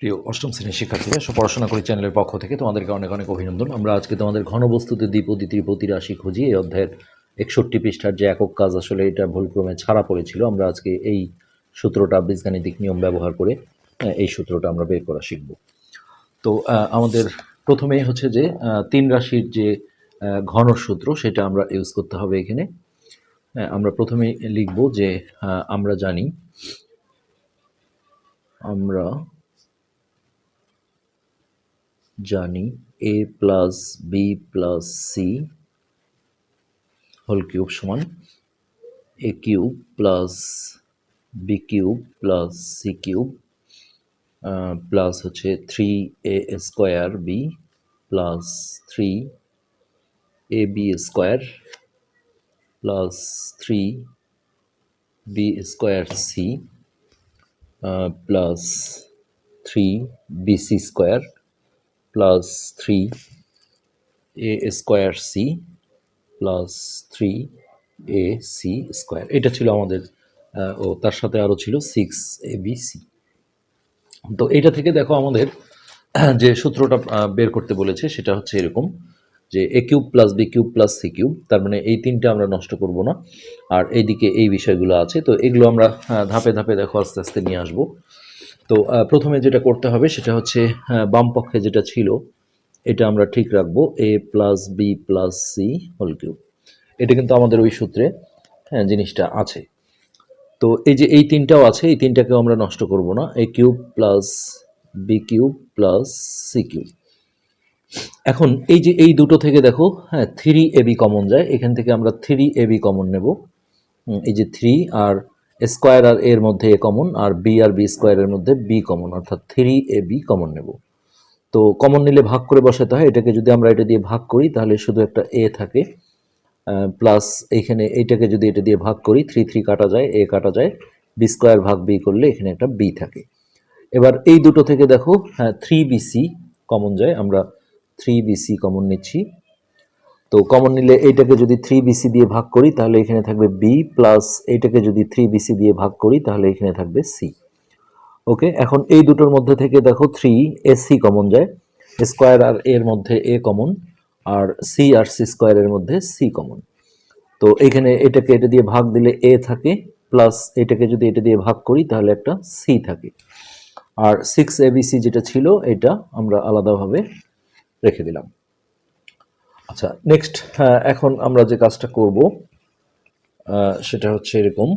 প্রিয় অষ্টম শ্রেণির শিক্ষার্থীরা সব পড়াশোনা করি চ্যানেলের পক্ষ থেকে তোমাদেরকে অনেক অনেক অভিনন্দন। আমরা আজকে তোমাদের ঘনবস্তুতে দ্বিপদী ত্রিপতি রাশি খুঁজি। এই অধ্যায়ের একষট্টি পৃষ্ঠার যে একক কাজ আসলে এটা ভুলক্রমে ছাড়া পড়েছিল। আমরা আজকে এই সূত্রটা, বীজগাণিতিক নিয়ম ব্যবহার করে এই সূত্রটা আমরা বের করা শিখব। তো আমাদের প্রথমেই হচ্ছে যে তিন রাশির যে ঘন সূত্র, সেটা আমরা ইউজ করতে হবে এখানে। আমরা প্রথমে লিখব যে আমরা জানি, আমরা জানি A plus B plus C whole cube সমান A cube plus B cube plus C cube plus হচ্ছে three A square B plus three A B square plus three B square C plus three B C square plus three A square C plus three A C square এটা ছিল আমাদের ও তার সাথে আরও ছিল six A B C তো এটা থেকে দেখো আমাদের যে সূত্রটা বের করতে বলেছে সেটা হচ্ছে এরকম যে A cube plus B cube plus C cube তার মানে এই তিনটা আমরা নষ্ট করব না। আর এইদিকে এই বিষয়গুলো আছে, তো এগুলো আমরা ধাপে ধাপে দেখো আস্তে আস্তে নিয়ে আসব। তো প্রথমে যেটা করতে হবে সেটা হচ্ছে বাম পক্ষে যেটা ছিল, এটা আমরা ঠিক রাখব A plus B plus C whole cube এটা কিন্তু আমাদের ওই সূত্রে হ্যাঁ জিনিসটা আছে। তো এই যে এই তিনটাও আছে, এই তিনটাকেও আমরা নষ্ট করব না। A cube plus B cube plus C cube এখন এই যে এই দুটো থেকে দেখো হ্যাঁ থ্রি এবি কমন যায়। এখান থেকে আমরা থ্রি এবি কমন নেব। এই যে থ্রি আর স্কোয়ার আর এর মধ্যে এ কমন, আর বি আর বি স্কোয়ারের মধ্যে বি কমন, অর্থাৎ থ্রি এ বি কমন নেব। তো কমন নিলে ভাগ করে বসাতে হয়, এটাকে যদি আমরা এটা দিয়ে ভাগ করি, তাহলে শুধু একটা এ থাকে প্লাস এইখানে এইটাকে যদি এটা দিয়ে ভাগ করি, থ্রি থ্রি কাটা যায়, এ কাটা যায়, বি স্কোয়ার ভাগ বি করলে এখানে একটা বি থাকে। এবার এই দুটো থেকে দেখো হ্যাঁ থ্রি বিসি কমন যায়, আমরা থ্রি বিসি কমন নিচ্ছি। তো কমন নিলে এইটাকে যদি থ্রি বিসি দিয়ে ভাগ করি, তাহলে এখানে থাকবে বি প্লাস এইটাকে যদি থ্রি বিসি দিয়ে ভাগ করি, তাহলে এখানে থাকবে সি ওকে এখন এই দুটোর মধ্যে থেকে দেখো থ্রি এসি কমন যায়। স্কোয়ার আর এর মধ্যে এ কমন আর সি আর সি স্কোয়ারের মধ্যে সি কমন তো এখানে এটাকে এটা দিয়ে ভাগ দিলে এ থাকে প্লাস এটাকে যদি এটা দিয়ে ভাগ করি, তাহলে একটা সি থাকে। আর সিক্স এবিসি যেটা ছিল, এটা আমরা আলাদাভাবে রেখে দিলাম। আচ্ছা নেক্সট এখন আমরা যে কাজটা করব সেটা হচ্ছে এরকম।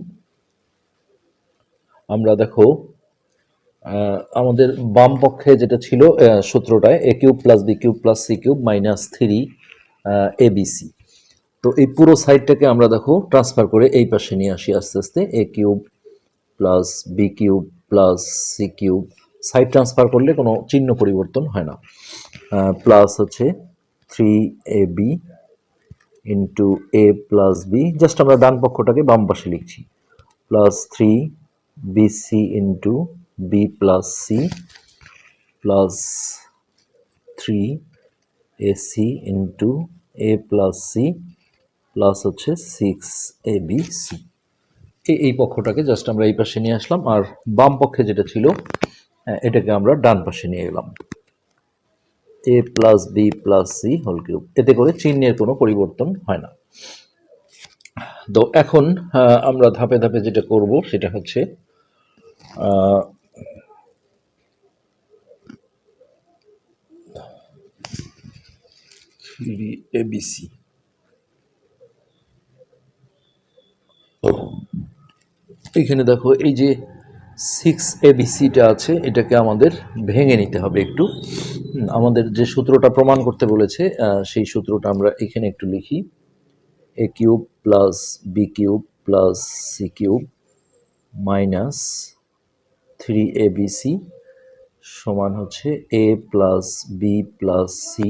আমরা দেখো আমাদের বাম পক্ষে যেটা ছিল সূত্রটায় A cube plus B cube plus C cube minus three A BC তো এই পুরো সাইডটাকে আমরা দেখো ট্রান্সফার করে এই পাশে নিয়ে আসি আস্তে আস্তে A cube plus B cube plus C cube side transfer করলে কোনো চিহ্ন পরিবর্তন হয় না। প্লাস হচ্ছে three A B into A plus B just আমরা ডান পক্ষটাকে বাম পাশে লিখছি। Plus three B C into B plus C plus three A C into A plus C plus হচ্ছে সিক্স এ বি সি এই পক্ষটাকে জাস্ট আমরা এই পাশে নিয়ে আসলাম। আর বাম পক্ষে যেটা ছিল, এটাকে আমরা ডান পাশে নিয়ে গেলাম A plus B plus C whole cube এতে করে চিহ্নের কোনো পরিবর্তন হয় না। তো এখন আমরা ধাপে ধাপে যেটা করব সেটা হচ্ছে এবিসি এইখানে দেখো, এই যে সিক্স এবিসিটা আছে, এটাকে আমাদের ভেঙে নিতে হবে একটু। আমাদের যে সূত্রটা প্রমাণ করতে বলেছে সেই সূত্রটা আমরা এখানে একটু লিখি। A cube plus B cube plus C cube minus three A B C সমান হচ্ছে A plus B plus C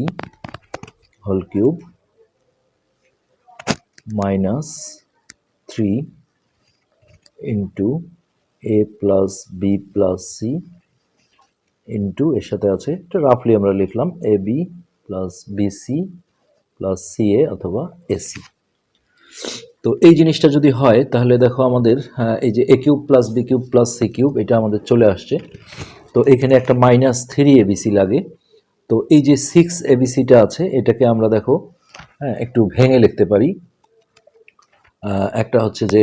whole cube minus three into A plus B plus C into এর সাথে আছে, এটা রাফলি আমরা লিখলাম A B plus BC plus C A অথবা এসি তো এই জিনিসটা যদি হয়, তাহলে দেখো আমাদের এই যে A cube plus B cube plus C cube এটা আমাদের চলে আসছে। তো এখানে একটা মাইনাস থ্রি এবিসি লাগে। তো এই যে সিক্স এবিসিটা আছে, এটাকে আমরা দেখো হ্যাঁ একটু ভেঙে লিখতে পারি। একটা হচ্ছে যে,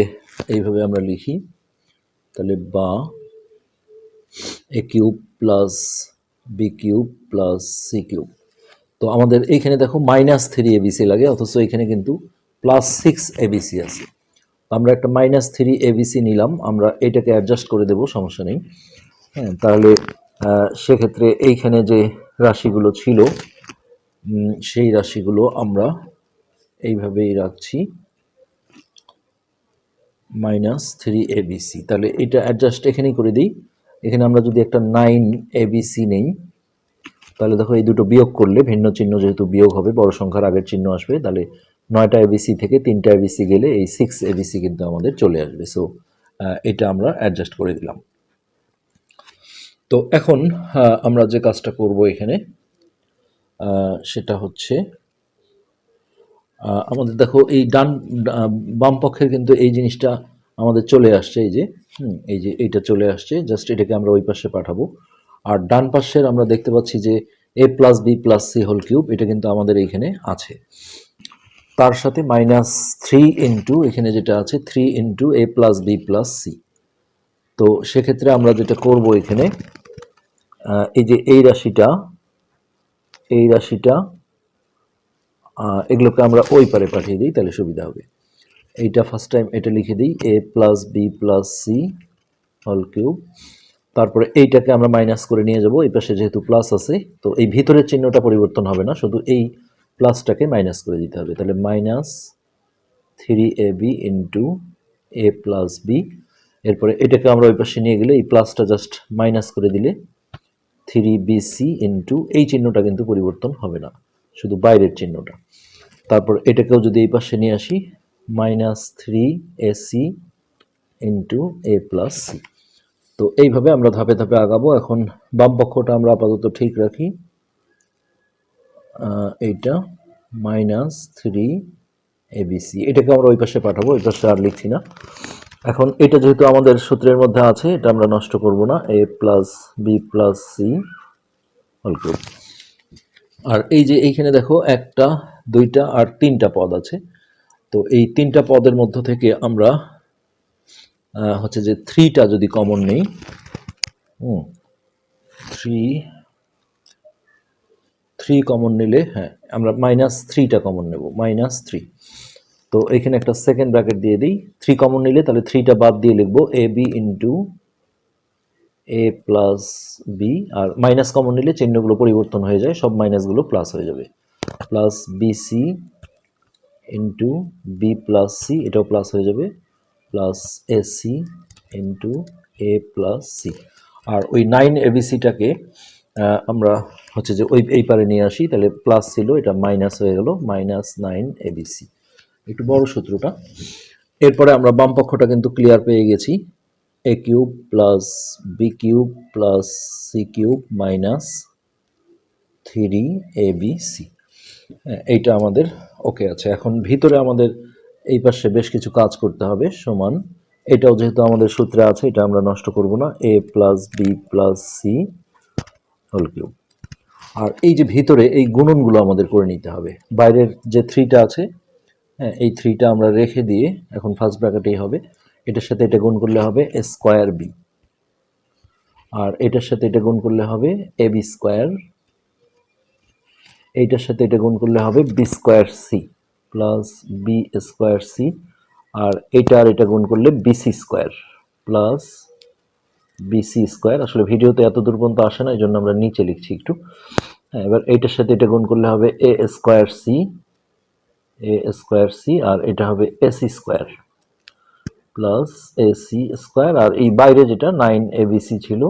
এইভাবে আমরা লিখি। তাহলে বা A cube plus B cube plus C cube তো আমাদের এইখানে দেখো মাইনাস থ্রি এবিসি লাগে, অথচ এখানে কিন্তু প্লাস সিক্স এবিসি আছে। আমরা একটা মাইনাস থ্রি এবিসি নিলাম, আমরা এটাকে অ্যাডজাস্ট করে দেব, সমস্যা নেই। হ্যাঁ তাহলে সেক্ষেত্রে এইখানে যে রাশিগুলো ছিল সেই রাশিগুলো আমরা এইভাবেই রাখছি। মাইনাস থ্রি এবিসি তাহলে এটা অ্যাডজাস্ট এখানেই করে দিই। এখানে আমরা যদি একটা নাইন এবিসি নেই, তাহলে দেখো এই দুটো বিয়োগ করলে ভিন্ন চিহ্ন যেহেতু বিয়োগ হবে, বড় সংখ্যার আগের চিহ্ন আসবে, তাহলে নয়টা এবিসি থেকে তিনটা এবিসি গেলে এই সিক্স এবিসি কিন্তু আমাদের চলে আসবে। সো এটা আমরা অ্যাডজাস্ট করে দিলাম। তো এখন আমরা যে কাজটা করব এখানে সেটা হচ্ছে আমাদের দেখো এই ডান বাম পক্ষের কিন্তু এই জিনিসটা আমাদের চলে আসছে এই যে হুম, এই যে এইটা চলে আসছে জাস্ট এটাকে আমরা ওই পাশে পাঠাবো। আর ডান পাশের আমরা দেখতে পাচ্ছি যে A plus B plus C whole cube এটা কিন্তু আমাদের এইখানে আছে। তার সাথে মাইনাস থ্রি ইন্টু এখানে যেটা আছে three into A plus B plus C. তো সেক্ষেত্রে আমরা যেটা করব এখানে এই যে এই রাশিটা এই রাশিটা এগুলোকে আমরা ওই পারে পাঠিয়ে দিই, তাহলে সুবিধা হবে। এইটা ফার্স্ট টাইম এটা লিখে দিই A plus B plus C whole cube তারপরে এইটাকে আমরা মাইনাস করে নিয়ে যাব, এই পাশে যেহেতু প্লাস আছে, তো এই ভিতরের চিহ্নটা পরিবর্তন হবে না, শুধু এই প্লাসটাকে মাইনাস করে দিতে হবে। তাহলে minus three A B into A plus B এরপরে এটাকে আমরা ওই পাশে নিয়ে গেলে এই প্লাসটা জাস্ট মাইনাস করে দিলে থ্রি বি সি ইন্টু এই চিহ্নটা কিন্তু পরিবর্তন হবে না। শুধু বাইরের চিহ্নটা। তারপর এটাকেও যদি এই পাশে নিয়ে আসি minus three A C into A plus C তো এইভাবে আমরা ধাপে ধাপে আগাবো। এখন বাম পক্ষটা আমরা আপাতত ঠিক রাখি। এইটা মাইনাস থ্রি এবিসি এটাকে আমরা ওই পাশে পাঠাবো, ওই পাশে আর লিখছি না। এখন এটা যেহেতু আমাদের সূত্রের মধ্যে আছে, এটা আমরা নষ্ট করব না। A plus B plus C cube আর এই যে এইখানে দেখো একটা, দুইটা আর তিনটা পদ আছে। তো এই তিনটা পদের মধ্য থেকে আমরা হচ্ছে যে থ্রিটা যদি কমন নেই, হুম, থ্রি থ্রি কমন নিলে হ্যাঁ আমরা মাইনাস থ্রিটা কমন নেব, মাইনাস থ্রি। তো এখানে একটা সেকেন্ড ব্র্যাকেট দিয়ে দিই, থ্রি কমন নিলে তাহলে থ্রিটা বাদ দিয়ে লিখব A B into A plus B R minus common নিলে চিহ্নগুলো পরিবর্তন হয়ে যায়, সব মাইনাসগুলো প্লাস হয়ে যাবে। Plus BC into B plus C এটাও প্লাস হয়ে যাবে। Plus AC into A plus C আর ওই নাইন এবিসিটাকে আমরা হচ্ছে যে ওই, এই পারে নিয়ে আসি, তাহলে প্লাস ছিল, এটা মাইনাস হয়ে গেল মাইনাস নাইন এবিসি একটু বড় সূত্রটা। এরপরে আমরা বাম পক্ষটা কিন্তু ক্লিয়ার পেয়ে গেছি। A cube plus B cube plus C cube minus three A B C এইটা আমাদের ওকে আছে। এখন ভিতরে আমাদের এই পাশে বেশ কিছু কাজ করতে হবে সমান। এটাও যেহেতু আমাদের সূত্রে আছে, এটা আমরা নষ্ট করব না। A plus B plus C whole cube আর এই যে ভিতরে এই গুণনগুলো আমাদের করে নিতে হবে। বাইরের যে থ্রিটা আছে হ্যাঁ এই থ্রিটা আমরা রেখে দিয়ে এখন ফার্স্ট ব্র্যাকেটেই হবে। এটার সাথে এটা গুণ করলে হবে এ স্কোয়ার বি। আর এটার সাথে এটা গুণ করলে হবে এ বি স্কোয়ার। এইটার সাথে এটা গুণ করলে হবে B square C plus B square C. আর এটা আর এটা গুণ করলে BC square plus BC square. আসলে ভিডিওতে এত দূর পর্যন্ত আসে না এই জন্য আমরা নিচে লিখছি একটু। হ্যাঁ এবার এইটার সাথে এটা গুণ করলে হবে A square C, A square C, আর এটা হবে AC square. Plus AC square আর এই বাইরে যেটা নাইন এবিসি ছিল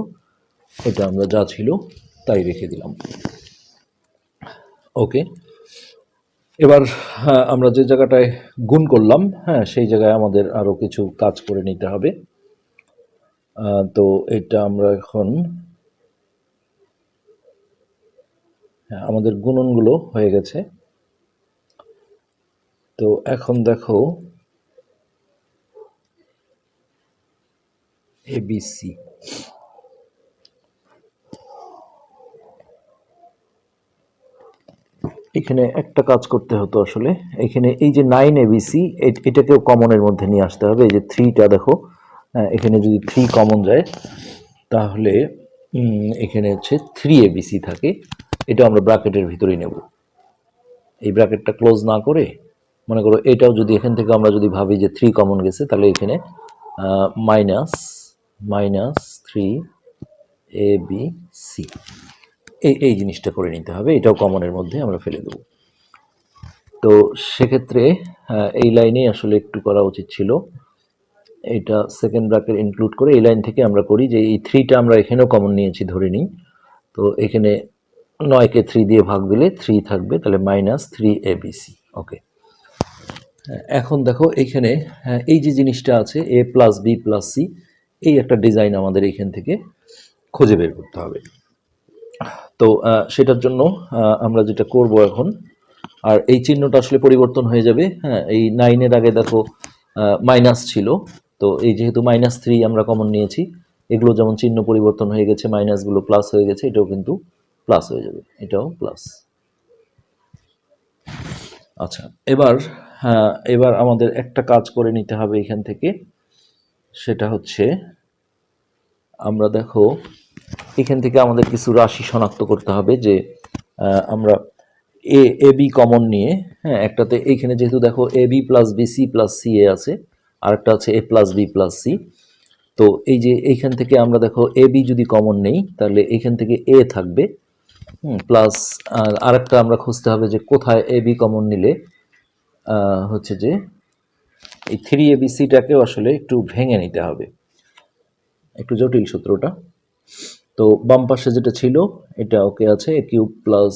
এটা আমরা যা ছিল তাই রেখে দিলাম। ওকে এবার হ্যাঁ, আমরা যে জায়গাটায় গুণ করলাম হ্যাঁ সেই জায়গায় আমাদের আরও কিছু কাজ করে নিতে হবে। তো এটা আমরা এখন হ্যাঁ আমাদের গুণনগুলো হয়ে গেছে। তো এখন দেখো ABC. এখানে একটা কাজ করতে হতো আসলে। এখানে এই যে নাইন এবিসি এটাকেও কমনের মধ্যে নিয়ে আসতে হবে। এই যে থ্রিটা দেখো এখানে যদি থ্রি কমন যায়, তাহলে এখানে হচ্ছে থ্রি এবিসি থাকে। এটা আমরা ব্র্যাকেটের ভিতরেই নেব। এই ব্র্যাকেটটা ক্লোজ না করে, মনে করো এটাও যদি এখান থেকে আমরা যদি ভাবি যে থ্রি কমন গেছে, তাহলে এখানে minus minus three A B C. এই এই জিনিসটা করে নিতে হবে এটাও কমনের মধ্যে আমরা ফেলে দেবো। তো সেক্ষেত্রে এই লাইনেই আসলে একটু করা উচিত ছিল। এটা সেকেন্ড ব্র্যাকেট ইনক্লুড করে এই লাইন থেকে আমরা করি যে এই থ্রিটা আমরা এখানেও কমন নিয়েছি ধরে নিই। তো এখানে নয়কে থ্রি দিয়ে ভাগ দিলে থ্রি থাকবে তাহলে minus three A B C. Okay. এখন দেখো এখানে হ্যাঁ, এই যে জিনিসটা আছে A plus B plus C এই একটা ডিজাইন আমাদের এইখান থেকে খুঁজে বের করতে হবে। তো সেটার জন্য আমরা যেটা করব এখন, আর এই চিহ্নটা আসলে পরিবর্তন হয়ে যাবে। হ্যাঁ এই নাইনের আগে দেখো মাইনাস ছিল। তো এই যেহেতু মাইনাস থ্রি আমরা কমন নিয়েছি, এগুলো যেমন চিহ্ন পরিবর্তন হয়ে গেছে মাইনাসগুলো প্লাস হয়ে গেছে, এটাও কিন্তু প্লাস হয়ে যাবে। এটাও প্লাস আচ্ছা এবার হ্যাঁ এবার আমাদের একটা কাজ করে নিতে হবে এখান থেকে। সেটা হচ্ছে, আমরা দেখো, এখান থেকে আমাদের কিছু রাশি শনাক্ত করতে হবে যে আমরা এ এ, বি কমন নিয়ে হ্যাঁ একটাতে এইখানে যেহেতু দেখো A, B plus B, C plus C, A আছে, আরেকটা আছে A plus B plus C. তো এই যে এইখান থেকে আমরা দেখো এ, বি যদি কমন নেই, তাহলে এইখান থেকে এ থাকবে প্লাস আরেকটা আমরা খুঁজতে হবে যে কোথায় এ, বি কমন নিলে হচ্ছে যে এই থ্রি এ বি সিটাকেও আসলে একটু ভেঙে নিতে হবে। একটু জটিল সূত্রটা। তো বাম পাশে যেটা ছিল, এটা ওকে আছে A cube plus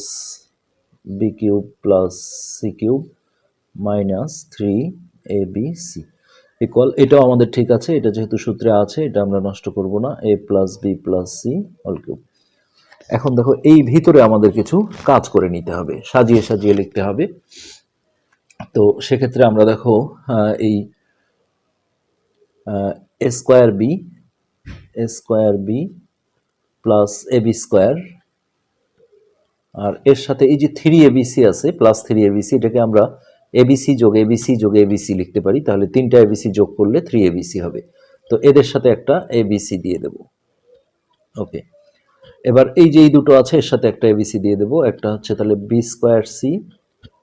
B cube plus C cube minus three A B C equal এটাও আমাদের ঠিক আছে, এটা যেহেতু সূত্রে আছে, এটা আমরা নষ্ট করব না। A plus B plus C all cube এখন দেখো, এই ভিতরে আমাদের কিছু কাজ করে নিতে হবে, সাজিয়ে সাজিয়ে লিখতে হবে। তো সেক্ষেত্রে আমরা দেখো এই A square B A square B plus A B square আর এর সাথে এই যে থ্রি এবিসি আছে প্লাস থ্রি এবিসি এটাকে আমরা এবিসি যোগ এবিসি যোগ এবিসি লিখতে পারি তাহলে তিনটা এবিসি যোগ করলে থ্রি এবিসি হবে তো এদের সাথে একটা এবিসি দিয়ে দেব ওকে এবার এই যে এই দুটো আছে এর সাথে একটা এবিসি দিয়ে দেব একটা হচ্ছে তাহলে বি স্কোয়ার সি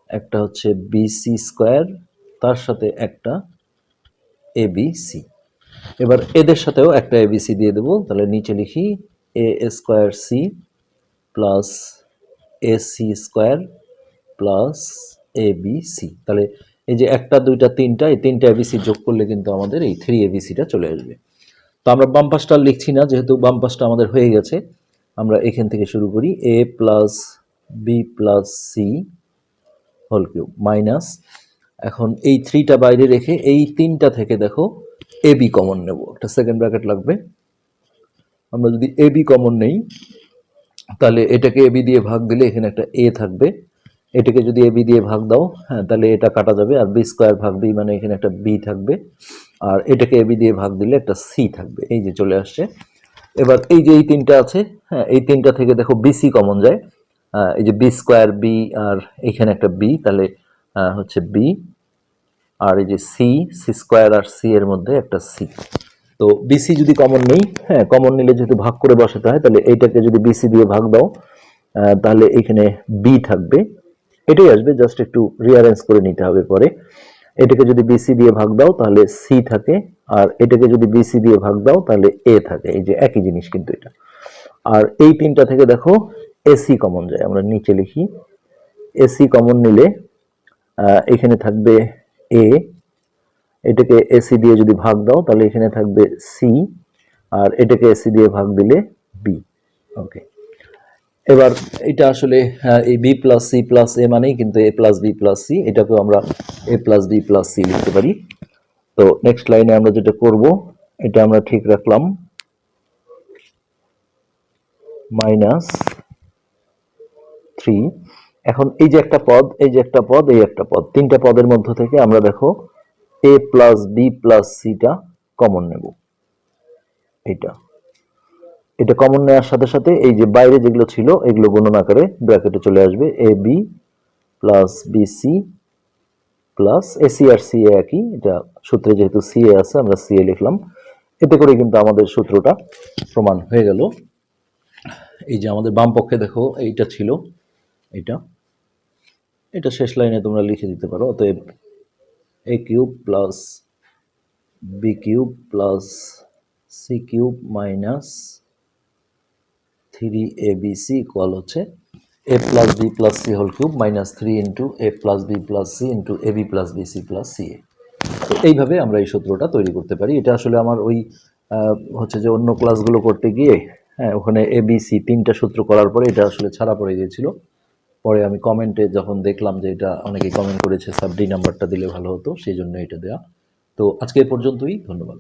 একটা হচ্ছে বিসি স্কোয়ার তার সাথে একটা এ এবিসি এবার এদের সাথেও একটা এবিসি দিয়ে দেবো, তাহলে নিচে লিখি a square c plus a c square plus a c তাহলে এই যে একটা, দুইটা, তিনটা, এই তিনটা এবিসি যোগ করলে কিন্তু আমাদের এই থ্রি এবিসিটা চলে আসবে। তো আমরা বাম পাশটা আর লিখছি না, যেহেতু বাম পাশটা আমাদের হয়ে গেছে, আমরা এখান থেকে শুরু করি a plus b plus c whole cube minus এখন এই থ্রিটা বাইরে রেখে এই তিনটা থেকে দেখো এ বি কমন নেব। একটা সেকেন্ড ব্র্যাকেট লাগবে। আমরা যদি এ বি কমন নেই, তাহলে এটাকে এবি দিয়ে ভাগ দিলে এখানে একটা এ থাকবে। এটাকে যদি এবি দিয়ে ভাগ দাও হ্যাঁ তাহলে এটা কাটা যাবে আর বি স্কোয়ার ভাগ বি মানে এখানে একটা বি থাকবে। আর এটাকে এবি দিয়ে ভাগ দিলে একটা সি থাকবে। এই যে চলে আসছে। এবার এই যে এই তিনটা আছে হ্যাঁ এই তিনটা থেকে দেখো বিসি কমন যায়। এই যে বি স্কোয়ার বি আর এখানে একটা বি তাহলে হচ্ছে বি আর এই যে সি সি স্কোয়ার আর সি এর মধ্যে একটা সি তো বিসি যদি কমন নেই হ্যাঁ কমন নিলে যেহেতু ভাগ করে বসাতে হয়, তাহলে এইটাকে যদি বিসি দিয়ে ভাগ দাও তাহলে এখানে বি থাকবে। এটাই আসবে জাস্ট একটু রিয়ারেঞ্জ করে নিতে হবে পরে। এটাকে যদি বিসি দিয়ে ভাগ দাও, তাহলে সি থাকে। আর এটাকে যদি বিসি দিয়ে ভাগ দাও, তাহলে এ থাকে। এই যে একই জিনিস কিন্তু এটা। আর এই তিনটা থেকে দেখো এসি কমন যায়। আমরা নিচে লিখি এসি কমন নিলে এখানে থাকবে এ এটাকে এসি দিয়ে যদি ভাগ দাও, তাহলে এখানে থাকবে সি আর এটাকে এসি দিয়ে ভাগ দিলে বি ওকে এবার এটা আসলে এই b plus c plus a মানেই কিন্তু a plus b plus c এটাকেও আমরা a plus b plus c লিখতে পারি। তো নেক্সট লাইনে আমরা যেটা করব, এটা আমরা ঠিক রাখলাম মাইনাস থ্রি এখন এই যে একটা পদ, এই যে একটা পদ, এই একটা পদ। তিনটা পদের মধ্য থেকে আমরা দেখো এ প্লাস বি প্লাস সিটা কমন নেব। এটা এটা কমন নেওয়ার সাথে সাথে এই যে বাইরে যেগুলো ছিল, এগুলো গণনা করে ব্র্যাকেটে চলে আসবে। A b plus b c plus a c R C এ একই। এটা সূত্রে যেহেতু সি এ আছে, আমরা সি এ লিখলাম। এতে করে কিন্তু আমাদের সূত্রটা প্রমাণ হয়ে গেল। এই যে আমাদের বাম পক্ষে দেখো, এইটা ছিল এটা। এটা শেষ লাইনে তোমরা লিখে দিতে পারো, অতএব a cube plus b cube plus c cube minus three a b c equal হচ্ছে a plus b plus c whole cube minus three into a plus b plus c into a b plus b c plus c a তো এইভাবে আমরা এই সূত্রটা তৈরি করতে পারি। এটা আসলে আমার ওই হচ্ছে যে অন্য ক্লাসগুলো করতে গিয়ে হ্যাঁ ওখানে এ বি সি তিনটা সূত্র করার পরে এটা আসলে ছাড়া পড়ে গিয়েছিল। পরে আমি কমেন্টে যখন দেখলাম যে এটা অনেকে কমেন্ট করেছে সাবডি নাম্বারটা দিলে ভালো হতো, সেই জন্য এটা দেওয়া তো আজকে পর্যন্তই, ধন্যবাদ।